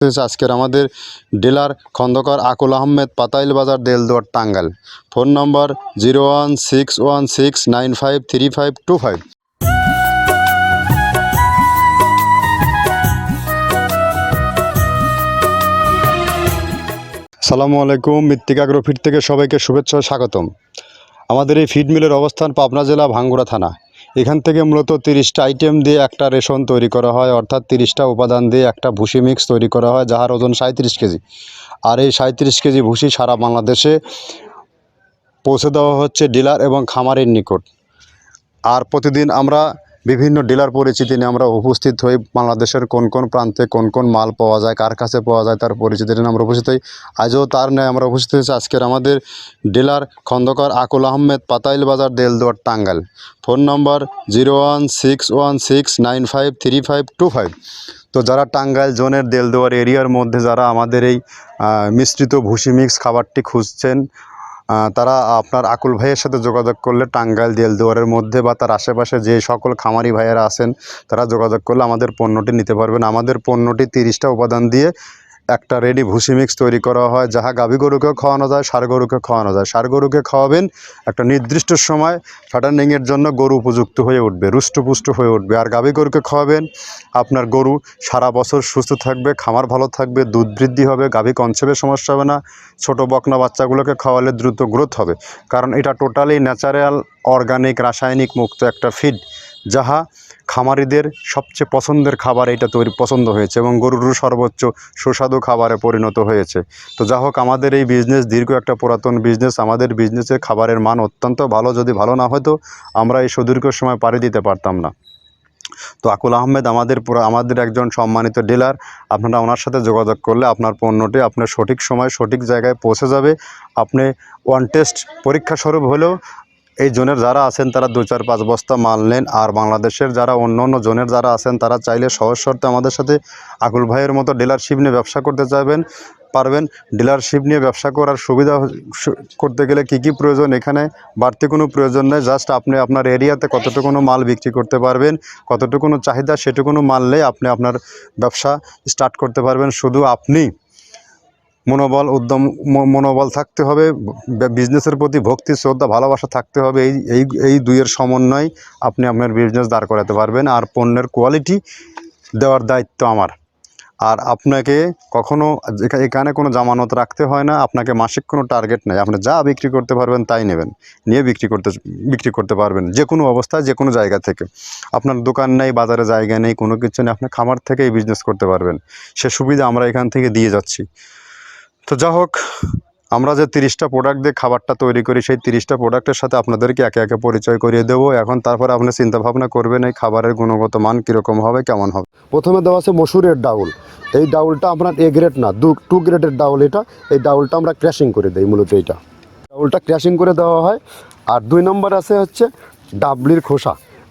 আজকের আমাদের dealer Khandakar Akul Ahmed, Patail Bazar, Delduar, Tangail. Phone number zero one six one six nine five three five two five. সালামু আলাইকুম, মৃত্তিকা আগ্রোফিট থেকে সবাইকে শুভেচ্ছা স্বাগতম। আমাদের এই ফিড মিলের অবস্থান পাবনা জেলা ভাঙ্গুড়া থানা। এখান থেকে মূলত তিরিশটা আইটেম দিয়ে একটা রেশন তৈরি করা হয়, অর্থাৎ তিরিশটা উপাদান দিয়ে একটা ভুসি মিক্স তৈরি করা হয়, যাহার ওজন সাঁত্রিশ কেজি। আর এই সাঁত্রিশ কেজি ভুসি সারা বাংলাদেশে পৌঁছে দেওয়া হচ্ছে ডিলার এবং খামারের নিকট। আর প্রতিদিন আমরা বিভিন্ন ডিলার পরিচিতি নিয়ে আমরা উপস্থিত হই। বাংলাদেশের কোন কোন প্রান্তে কোন কোন মাল পাওয়া যায়, কার কাছে পাওয়া যায় তার পরিচিতি নিয়ে আমরা উপস্থিত হই। আজও তার ন্যায় আমরা উপস্থিত হয়েছি। আজকের আমাদের dealer Khandakar Akul Ahmed, Patail Bazar, Delduar, Tangail. Phone number zero one six one six nine five three five two five. তো যারা টাঙ্গাইল জোনের দেলদুয়ার এরিয়ার মধ্যে যারা আমাদের এই মিশ্রিত ভুসি মিক্স খাবারটি খুঁজছেন তারা আপনার আকুল ভাইয়ের সাথে যোগাযোগ করলে টাঙ্গাইল, দেলদুয়ারের মধ্যে বা তার আশেপাশে যে সকল খামারি ভাইয়েরা আছেন, তারা যোগাযোগ করলে আমাদের পণ্যটি নিতে পারবেন। আমাদের পণ্যটি তিরিশটা উপাদান দিয়ে একটা রেডি ভুসি মিক্স তৈরি করা হয়, যাহা গাভী গরুকেও খাওয়ানো যায়, ষাড় গরুকে খাওয়ানো যায়। ষাড় গরুকে খাওয়াবেন একটা নির্দিষ্ট সময় ফ্যাটার্নিংয়ের জন্য গরু উপযুক্ত হয়ে উঠবে, রুষ্টপুষ্ট হয়ে উঠবে। আর গাভী গরুকে খাওয়াবেন, আপনার গরু সারা বছর সুস্থ থাকবে, খামার ভালো থাকবে, দুধ বৃদ্ধি হবে, গাভী কনসেপ্টের সমস্যা হবে না, ছোট বকনা বাচ্চাগুলোকে খাওয়ালে দ্রুত গ্রোথ হবে। কারণ এটা টোটালি ন্যাচারাল অর্গানিক রাসায়নিক মুক্ত একটা ফিড যাহা খামারিদের সবচেয়ে পছন্দের খাবার এটা তৈরি পছন্দ হয়েছে এবং গরুরও সর্বোচ্চ সুস্বাদু খাবারে পরিণত হয়েছে। তো যা হোক, আমাদের এই বিজনেস দীর্ঘ একটা পুরাতন বিজনেস আমাদের বিজনেসে খাবারের মান অত্যন্ত ভালো। যদি ভালো না হতো, আমরা এই সুদীর্ঘ সময় পাড়ি দিতে পারতাম না। তো আকুল আহমেদ আমাদের পুরো আমাদের একজন সম্মানিত ডিলার আপনারা ওনার সাথে যোগাযোগ করলে আপনার পণ্যটি আপনার সঠিক সময় সঠিক জায়গায় পৌঁছে যাবে। আপনি ওয়ান টেস্ট পরীক্ষা স্বরূপ হলেও এই জোনের যারা আছেন তারা দু চার পাঁচ বস্তা মাল নেন। আর বাংলাদেশের যারা অন্য অন্য জোনের যারা আছেন, তারা চাইলে সহজ শর্তে আমাদের সাথে আকুল ভাইয়ের মতো ডিলারশিপ নিয়ে ব্যবসা করতে চাইবেন, পারবেন। ডিলারশিপ নিয়ে ব্যবসা করার সুবিধা করতে গেলে কি কি প্রয়োজন এখানে? বাড়তি কোনো প্রয়োজন নেই। জাস্ট আপনি আপনার এরিয়াতে কতটুকুনো মাল বিক্রি করতে পারবেন, কতটুকুনো চাহিদা সেটুকুনো মানলে আপনি আপনার ব্যবসা স্টার্ট করতে পারবেন। শুধু আপনি মনোবল, উদ্যম মনোবল থাকতে হবে বিজনেসের প্রতি ভক্তি, শ্রদ্ধা, ভালোবাসা থাকতে হবে, এই এই এই দুইয়ের সমন্বয় আপনি আপনার বিজনেস দাঁড় করাতে পারবেন আর পণ্যের কোয়ালিটি দেওয়ার দায়িত্ব আমার। আর আপনাকে কখনো এখা- এখানে কোনো জামানত রাখতে হয় না, আপনাকে মাসিক কোনো টার্গেট নেই, আপনি যা বিক্রি করতে পারবেন তাই নেবেন, নিয়ে বিক্রি করতে বিক্রি করতে পারবেন যে কোনো অবস্থায় যে কোনো জায়গা থেকে। আপনার দোকান নেই, বাজারে জায়গা নেই, কোনো কিছু নেই, আপনি খামার থেকেই বিজনেস করতে পারবেন। সে সুবিধা আমরা এখান থেকে দিয়ে যাচ্ছি। তো যা হোক, আমরা যে তিরিশটা প্রোডাক্ট দিয়ে খাবারটা তৈরি করি, সেই তিরিশটা প্রোডাক্টের সাথে আপনাদেরকে একে একে পরিচয় করিয়ে দেবো। এখন তারপরে আপনি চিন্তা ভাবনা করবেন, এই খাবারের গুণগত মান কীরকম হবে, কেমন হবে। প্রথমে দেওয়া আছে মসুরের ডাউল। এই ডাউলটা আপনার এ গ্রেড না, দু টু গ্রেডের ডাউল এটা। এই ডাউলটা আমরা ক্র্যাশিং করে দিই, মূলত এইটা। ডাউলটা ক্র্যাশিং করে দেওয়া হয়। আর দুই নম্বর আছে হচ্ছে ডাবলির খোসা।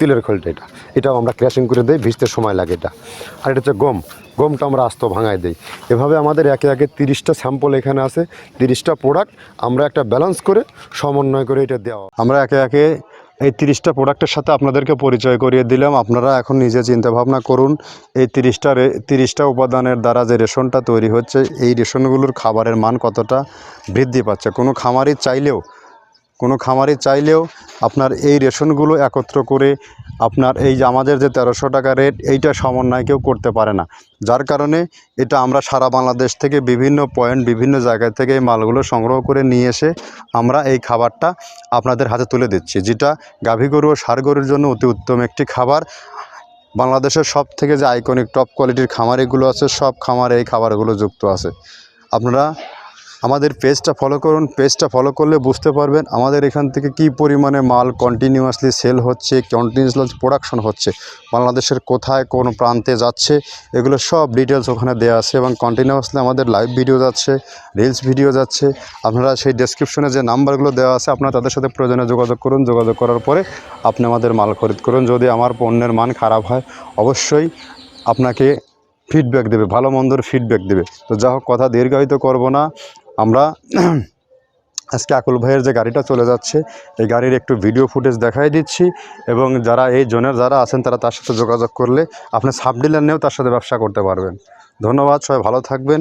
তিলের খোলটা এটা। এটাও আমরা ক্র্যাশিং করে দিই, ভিজতে সময় লাগে এটা। আর এটা হচ্ছে গম। গমটা আমরা আস্ত ভাঙায় দিই। এভাবে আমাদের একে একে তিরিশটা স্যাম্পল এখানে আছে, তিরিশটা প্রোডাক্ট আমরা একটা ব্যালেন্স করে সমন্বয় করে এটা দেওয়া। আমরা একে একে এই তিরিশটা প্রোডাক্টের সাথে আপনাদেরকে পরিচয় করিয়ে দিলাম। আপনারা এখন নিজে চিন্তা ভাবনা করুন, এই তিরিশটা তিরিশটা উপাদানের দ্বারা যে রেশনটা তৈরি হচ্ছে, এই রেশনগুলোর খাবারের মান কতটা বৃদ্ধি পাচ্ছে? কোনো খামারই চাইলেও কোনো খামারে চাইলেও আপনার এই রেশনগুলো একত্র করে আপনার এই যে আমাদের যে তেরোশো টাকা রেট, এইটা সমন্বয় কেউ করতে পারে না। যার কারণে এটা আমরা সারা বাংলাদেশ থেকে বিভিন্ন পয়েন্ট, বিভিন্ন জায়গা থেকে এই মালগুলো সংগ্রহ করে নিয়ে এসে আমরা এই খাবারটা আপনাদের হাতে তুলে দিচ্ছি, যেটা গাভী গরু ও সার গরুর জন্য অতি উত্তম একটি খাবার। বাংলাদেশের সব থেকে যে আইকনিক টপ কোয়ালিটির খামার এগুলো আছে, সব খামারে এই খাবারগুলো যুক্ত আছে। আপনারা আমাদের পেজটা ফলো করুন। পেজটা ফলো করলে বুঝতে পারবেন আমাদের এখান থেকে কি পরিমাণে মাল কন্টিনিউয়াসলি সেল হচ্ছে কন্টিনিউয়াসলি প্রোডাকশন হচ্ছে, বাংলাদেশের কোথায়, কোন প্রান্তে যাচ্ছে, এগুলো সব ডিটেলস ওখানে দেওয়া আছে এবং কন্টিনিউয়াসলি আমাদের লাইভ ভিডিও যাচ্ছে রিলস ভিডিও যাচ্ছে। আপনারা সেই ডেসক্রিপশনে যে নাম্বারগুলো দেওয়া আছে, আপনারা তাদের সাথে প্রয়োজনে যোগাযোগ করুন। যোগাযোগ করার পরে আপনি আমাদের মাল খরিদ করুন। যদি আমার পণ্যের মান খারাপ হয়, অবশ্যই আপনাকে ফিডব্যাক দেবে, ভালো মন্দর ফিডব্যাক দেবে। তো যা হোক, কথা দীর্ঘায়িত করব না। আমরা আজকে আকুল ভাইয়ের যে গাড়িটা চলে যাচ্ছে, এই গাড়ির একটু ভিডিও ফুটেজ দেখাই দিচ্ছি এবং যারা এই জোনের যারা আছেন তারা তার সাথে যোগাযোগ করলে আপনি সাব ডিলার নিয়েও তার সাথে ব্যবসা করতে পারবেন। ধন্যবাদ, সবাই ভালো থাকবেন।